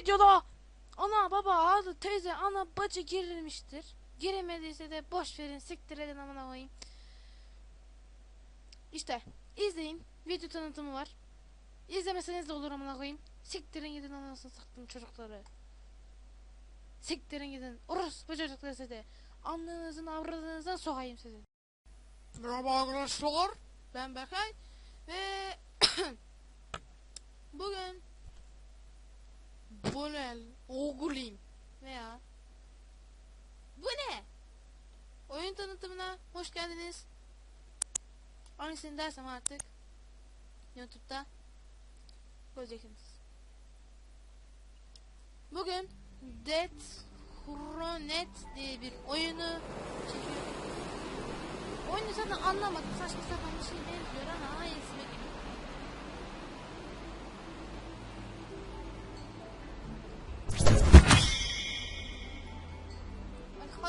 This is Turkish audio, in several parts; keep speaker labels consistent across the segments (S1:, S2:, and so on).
S1: videoda ana baba abi teyze ana bacı girilmiştir. Giremediyse de boş verin siktir edin amına koyayım. İşte izleyin video tanıtımı var. İzlemeseniz de olur amına koyayım. Siktirin gidin anasını sattım çocukları. Siktirin gidin. Orası bu çocukları size. Anlığınızın avradınızdan sokayım sizi. Merhaba arkadaşlar. Ben Berkay. Ve bugün Bonel Ogulim veya Bu ne? Oyun tanıtımına hoş geldiniz. Hangisini dersem artık YouTube'da göreceksiniz. Bugün Dead Chronet diye bir oyunu çekiyorum. Oyunu zaten anlamadım. Saçma sapan bir şey benziyor ama hayırlısı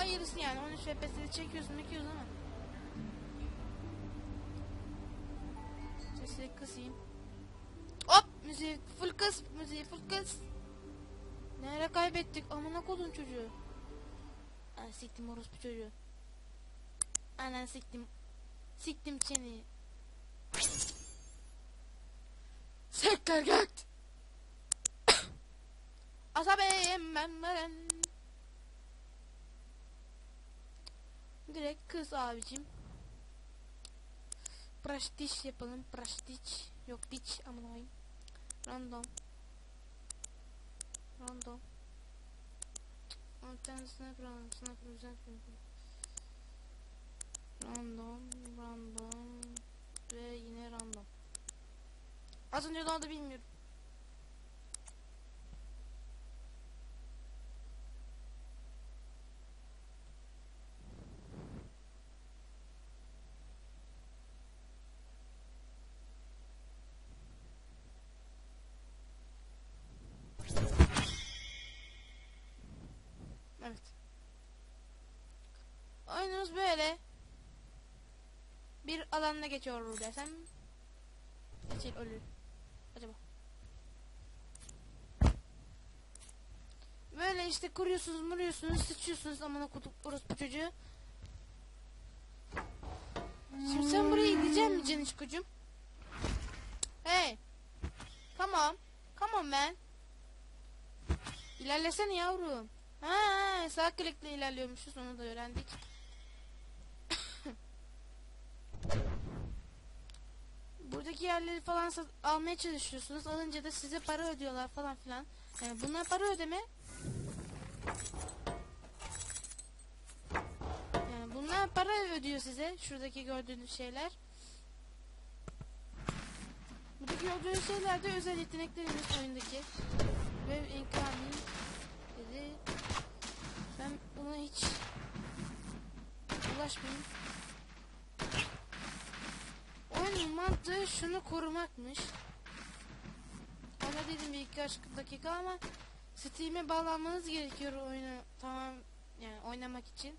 S1: Bak hayırlısı yani 13 FPS'de çekiyorsun çekiyorsun ama. Sesi kısayım. Hop müziği full kıs müziği full kıs. Nereye kaybettik amına kodun çocuğu. Aa, siktim orospu çocuğu. Anan siktim. Siktim seni. Sekter git. Asabeyim ben ben. Direkt kız abicim. Prastiş yapalım. Prastiş. Yok diç aman koyayım. Random. Random. Tane sniper. Sniper güzel. Random, random ve yine random. Az önce ne oldu bilmiyorum. Evet. Oyunumuz böyle bir alanda geçiyor desem geçir ölür. Acaba? Böyle işte kuruyorsunuz muruyorsunuz sıçıyorsunuz amına kutup orospu çocuğu. Şimdi sen buraya gidecek mi Cenişkocuğum hey come on come on man. İlerlesene yavrum. Ha sağ klikle ilerliyormuşuz onu da öğrendik buradaki yerleri falan almaya çalışıyorsunuz. Alınca da size para ödüyorlar falan filan. Yani bunlar para ödeme. Yani bunlar para ödüyor size. Şuradaki gördüğünüz şeyler. Buradaki gördüğünüz şeyler de özel yetenekleriniz oyundaki. Ve imkanı dedi. Ben buna hiç ulaşmayayım. Oyunun mantığı şunu korumakmış. Ona dedim bir iki dakika ama Steam'e bağlanmanız gerekiyor oyunu tamam yani oynamak için.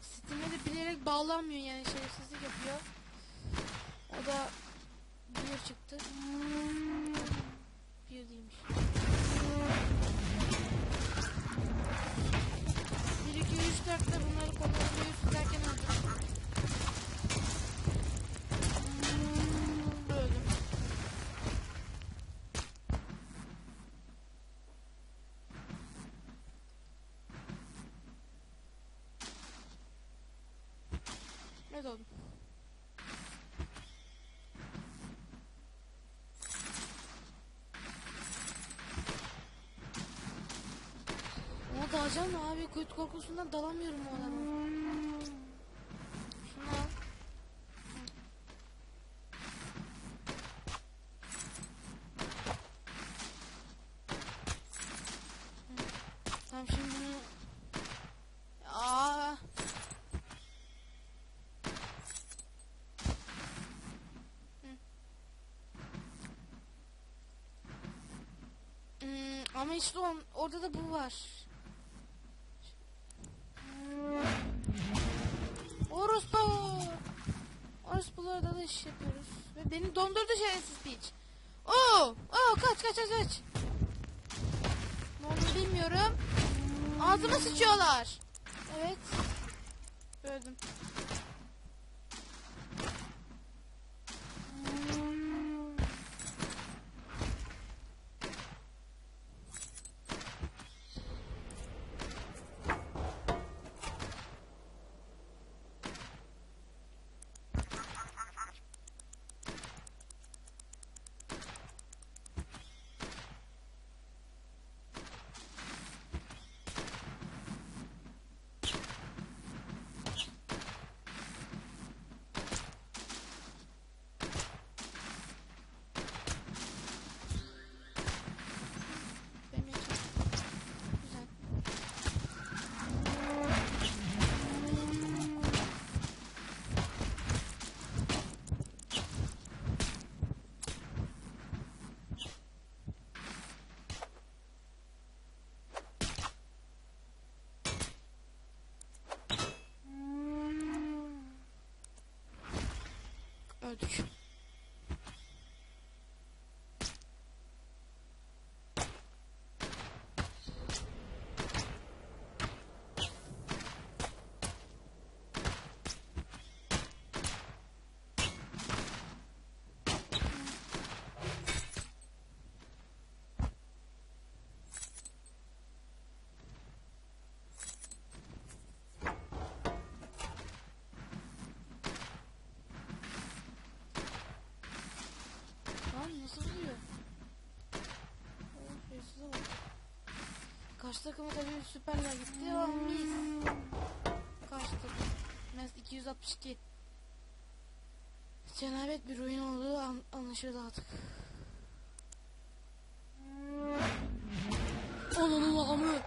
S1: Steam'e de bilerek bağlanmıyor yani şerefsizlik yapıyor. O da bir çıktı. Bir değilmiş. Mı abi? Kuyut korkusundan dalamıyorum o adama. Şunu şimdi bunu... Aa. Hmm, ama işte on, orada da bu var. İş yapıyoruz. Ve beni dondurdu şerefsiz piç. Oo, oo kaç kaç kaç kaç. Onu bilmiyorum. Ağzıma sıçıyorlar. Evet. Öldüm. much. Karşı takımı tabii süperler gitti ama mis. Karşı takım. Mes 262. Cenabet bir oyun olduğu an anlaşıldı artık. Onun Allah'ımı.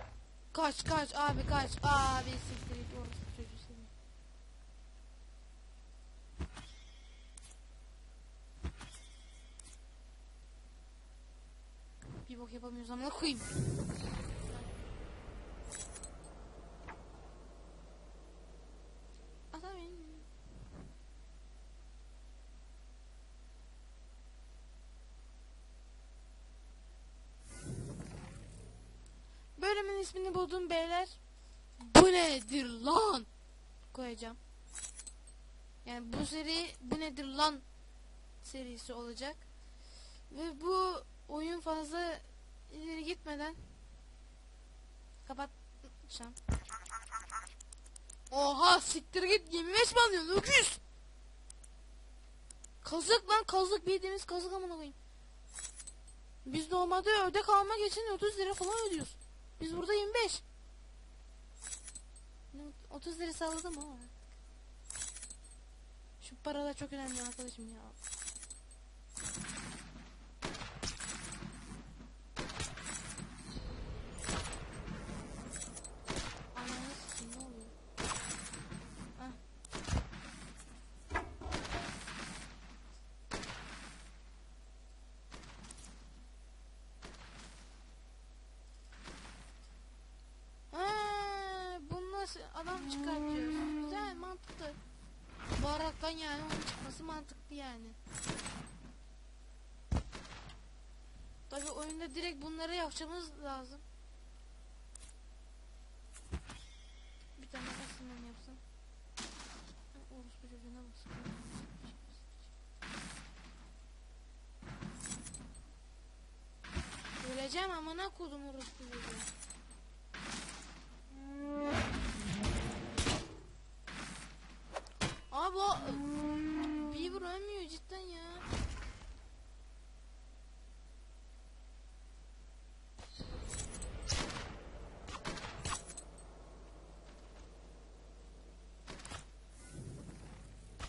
S1: Kaç kaç abi kaç. Abi siktir git orası çocuğu seni. Bir bok yapamıyoruz amına koyayım. İsmini buldum beyler. Bu nedir lan? Koyacağım. Yani bu seri bu nedir lan serisi olacak. Ve bu oyun fazla ileri gitmeden kapatacağım. Oha siktir git 25 mi alıyorsun öküz? Kazık lan kazık bildiğimiz kazık amına koyayım. Biz normalde ördek almak için 30 lira falan ödüyoruz. Biz burada 25. Ne, 30 lira salladım ama. Şu paralar çok önemli arkadaşım ya. Adam çıkartıyoruz. Güzel, mantıklı. Baharattan yani onun çıkması mantıklı yani. Tabii oyunda direkt bunları yapmamız lazım. Bir tane aslında yapsam. Ha, Orospu çocuğuna bak. Öleceğim amına kodum orospu çocuğu. Abi o Beaver ölmüyor cidden ya.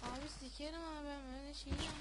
S1: Abi sikerim abi ben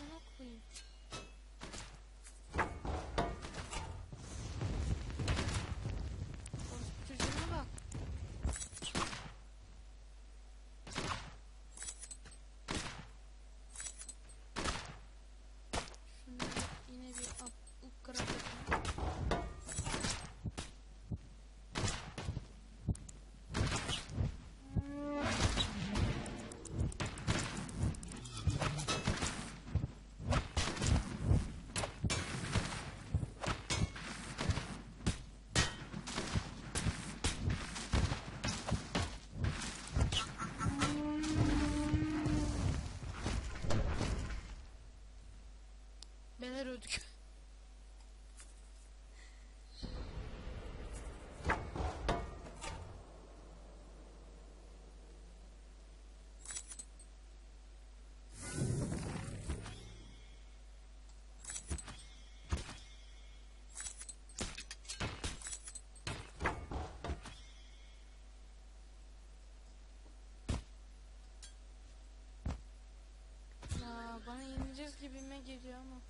S1: gibime geliyor ama.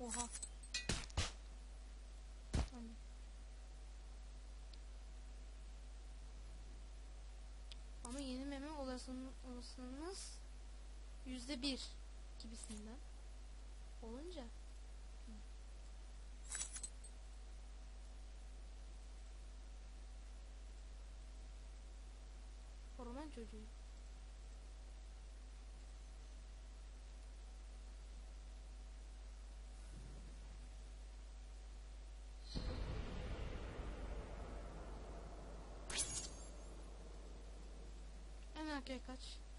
S1: Oha. Hani. Ama yeni meme olasılığınız yüzde bir gibisinden olunca. Orman çocuğu. कहकर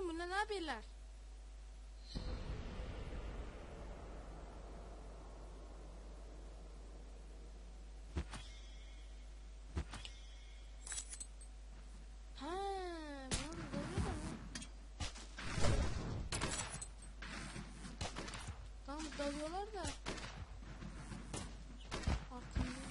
S1: Oğlum bunlar ne yapıyorlar? Ha, bunlar dalıyorlar mı? Tamam dalıyorlar da. Aklımda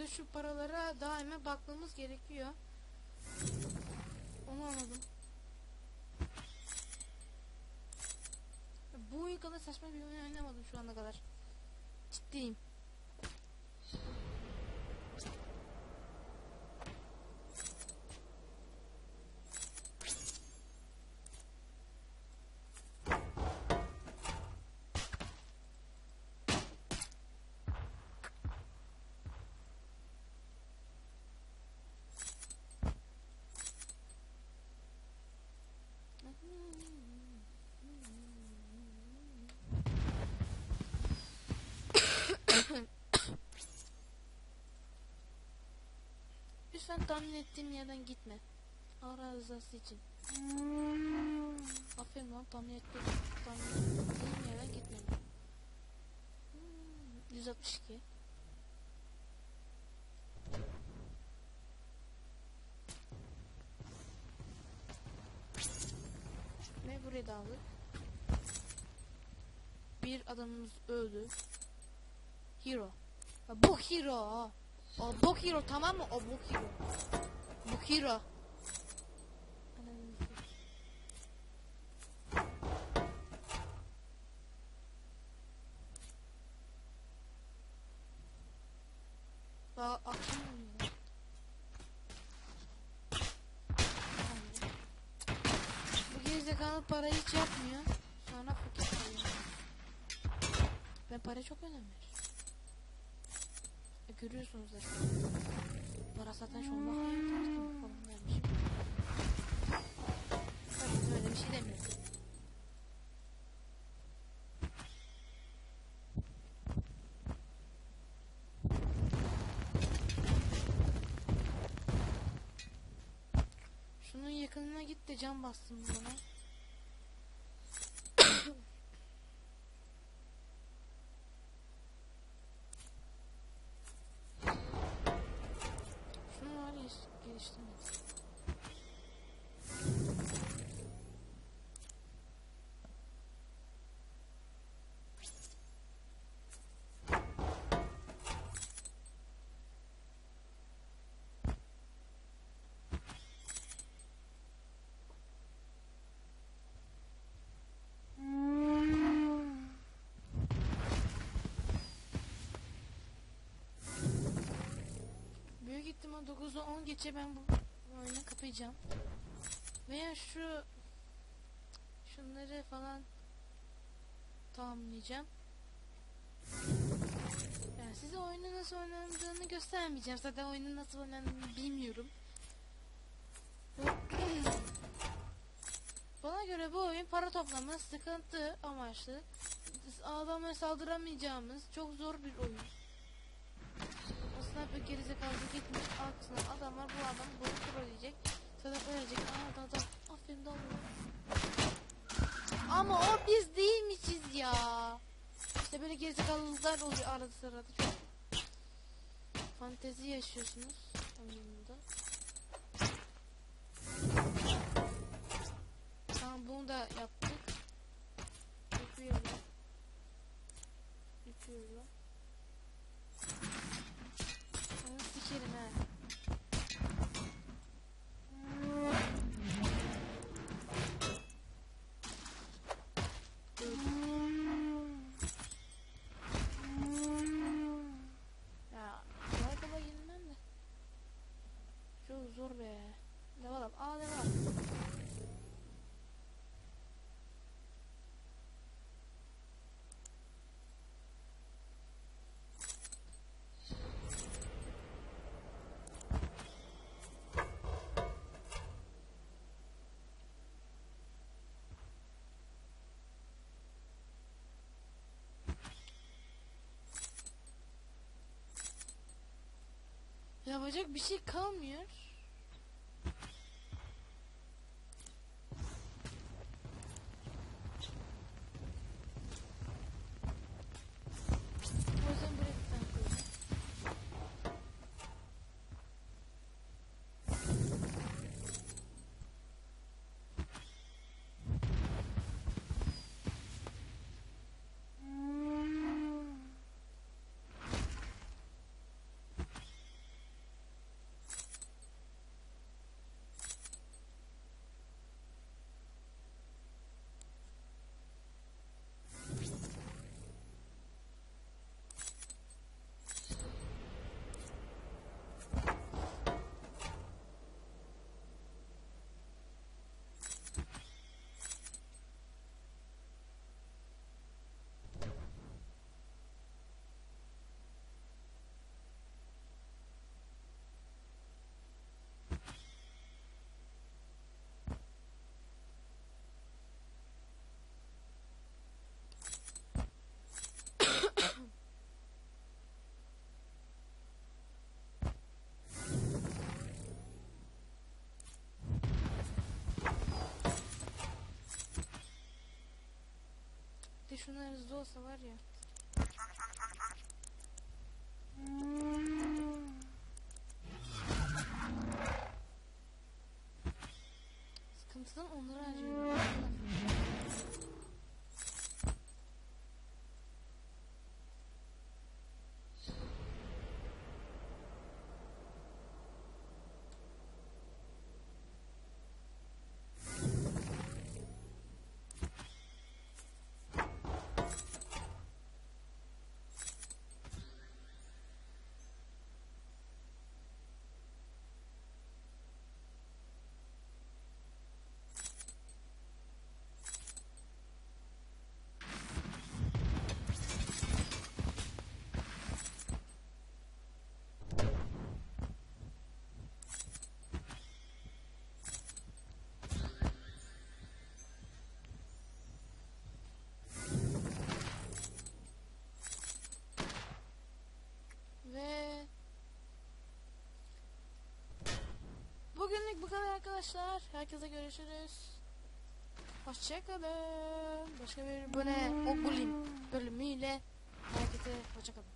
S1: Oyunda şu paralara daima bakmamız gerekiyor. Onu anladım. Bu oyun kadar saçma bir oyun oynamadım şu ana kadar. Ciddiyim. Lütfen tahmin ettiğim yerden gitme. Allah rızası için. Aferin lan tahmin ettiğim, tahmin ettiğim yerden gitme. Hmm, 162. Ve burayı da. Bir adamımız öldü. Hero. Bu hero. O bu hero tamam mı? O bu hero. Bu hero. Daha. Bu gerizekalı para hiç yapmıyor. Sonra fakir kalıyor. Ben para çok önem veririm. E, görüyorsunuz zaten. Para zaten şu an bakıyorum. falan vermişim. Tabii böyle bir şey demiyorum. Şunun yakınına git de cam bastım bana. İhtimal 9'u 10 geçe ben bu oyunu kapayacağım. Veya şu şunları falan tamamlayacağım. Yani size oyunu nasıl oynandığını göstermeyeceğim. Zaten oyunun nasıl oynandığını bilmiyorum. Bana göre bu oyun para toplama, sıkıntı amaçlı. Adama saldıramayacağımız çok zor bir oyun. Sniper gerizekalı gitmiş aksına adamlar bu adamı bunu trolleyecek. Zaten ölecek. Aa da da. Aferin da Ama o biz değilmişiz ya. İşte böyle gerizekalılıklar oluyor arada sırada çok. Fantezi yaşıyorsunuz oyununda. Tamam bunu da yaptık. Yapıyorum. Yapıyorum. Devam. Aa devam. Yapacak bir şey kalmıyor. O yüzden buraya bir tane koyacağım. Bir de şunlar hızlı olsa var ya. Sıkıntıdan onları harcıyorum. Ve bugünlük bu kadar arkadaşlar. Herkese görüşürüz. Hoşçakalın. Başka bir böyle Ogulin bölümüyle herkese hoşçakalın.